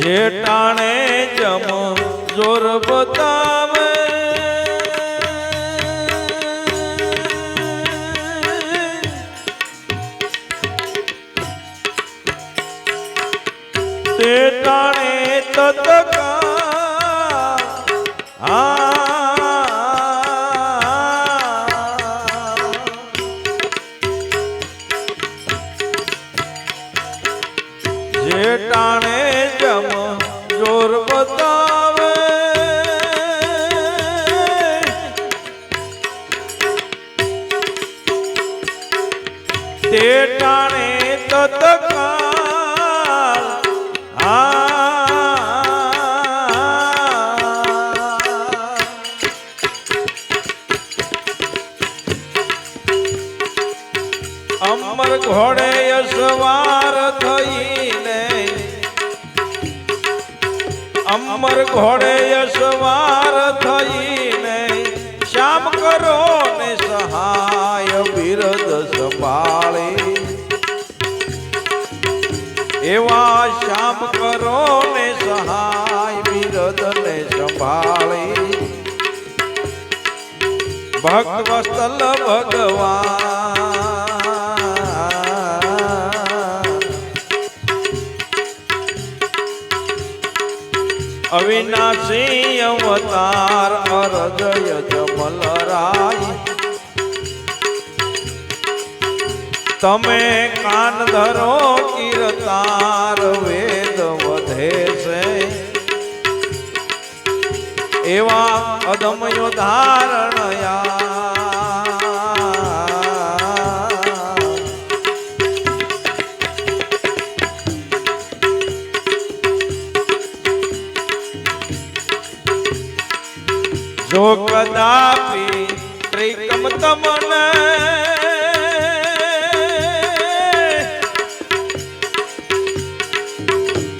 જે ટાણે જમ જોર બતાવે. તેટાણે તતકા આ ટાણે જમ જોર બતાવે. તે ટાણે તત્કાલ અમર ઘોડે સવાર થઈને અમર ઘોડે સવાર થઈને શ્યામ કરો ને સહાય બિરદ સંભાળે. એવા શ્યામ કરો ને સહાય બિરદ ને સંભાળે. ભક્ત વસ્તલ ભગવાન અવિનાશી અવતાર અરજય જમલરાય તમે કાન ધરો કીર્તાર વેદ વધે છે. એવા અદમયો ધારણયા જો કદાપી ત્રિકમ તમને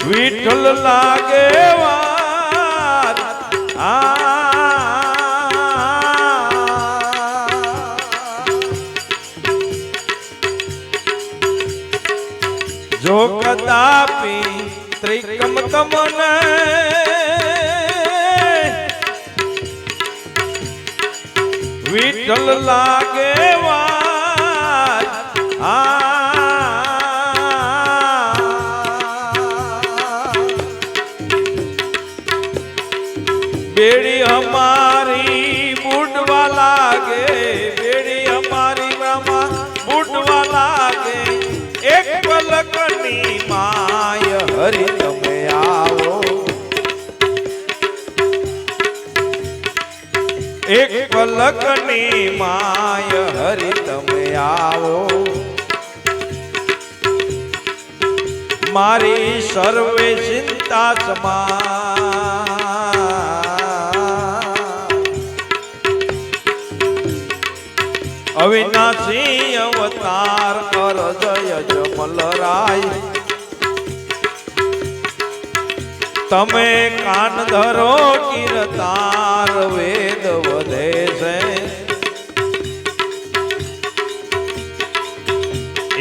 વિઠ્ઠલ લાગે વાત જો કદાપી ત્રિકમ તમને વિઠ્ઠલ લાગે બેડી અમારી બુડવા લાગે, બેડી અમારી બ્રહ્મા બુડવા લાગે. એક પલકની માય હરી તમે એક પલકની માય હરી તમે આવો. મારી સર્વે ચિંતા સમા અવિનાશી અવતાર કર જય જમલરાય. તમે કાન ધરો કિરતાર વેદ વધે છે.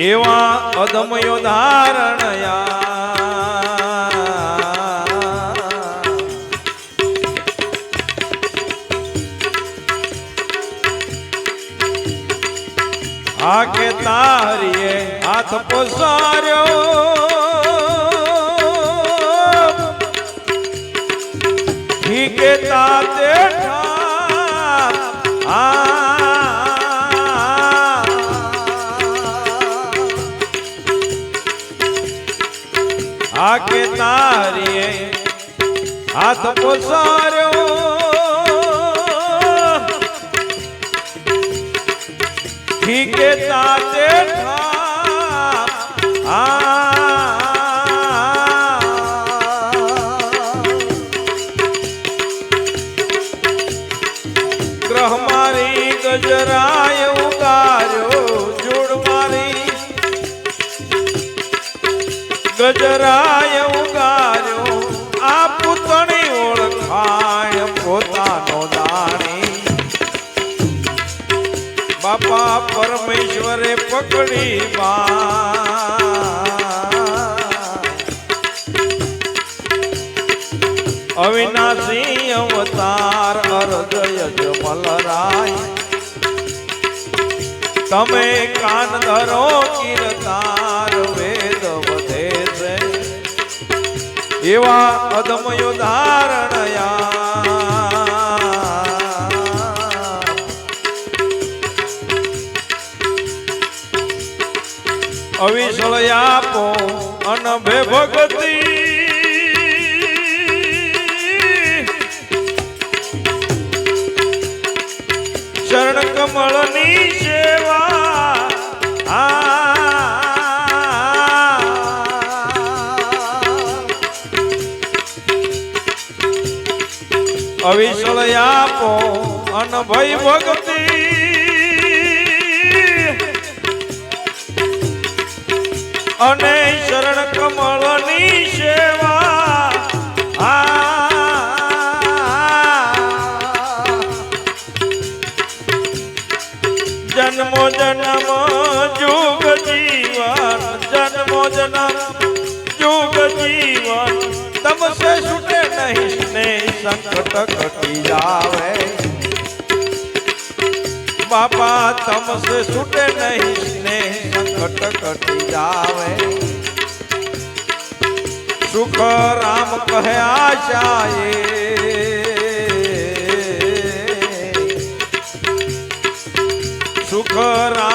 એવા અદમયો ધારણયા આ કે તારીએ હાથ પસાર્યો. આ કે તારીએ. હાથ પોસાર્યો. ઠીકે તાતે ઠા ગ્રહ મારી ગજરાય. ગજરાય ઉગાર્યો. આ પૂતણી ઓળખાય પોતાનો દાણી બાપા પરમેશ્વરે પકડી અવિનાશી અવતાર અરજય જમલરાય તમે કાન ધરો કીર્તાર એવા અદમયો ધારણયા અવિસળ અનભે ભગતિ શરણ કમળની સેવા અવિસળ આપો અનભય ભક્તિ. અને શરણ કમળની સેવા. જન્મો જન્મ જુગ જીવન, જન્મો જન્મ જુગ જીવન. तब से छूटे नहीं ने संकट कटी जावे। बाबा तम से छूटे नहीं ने संकट कटी जावे। सुख राम कहे आशाए सुख राम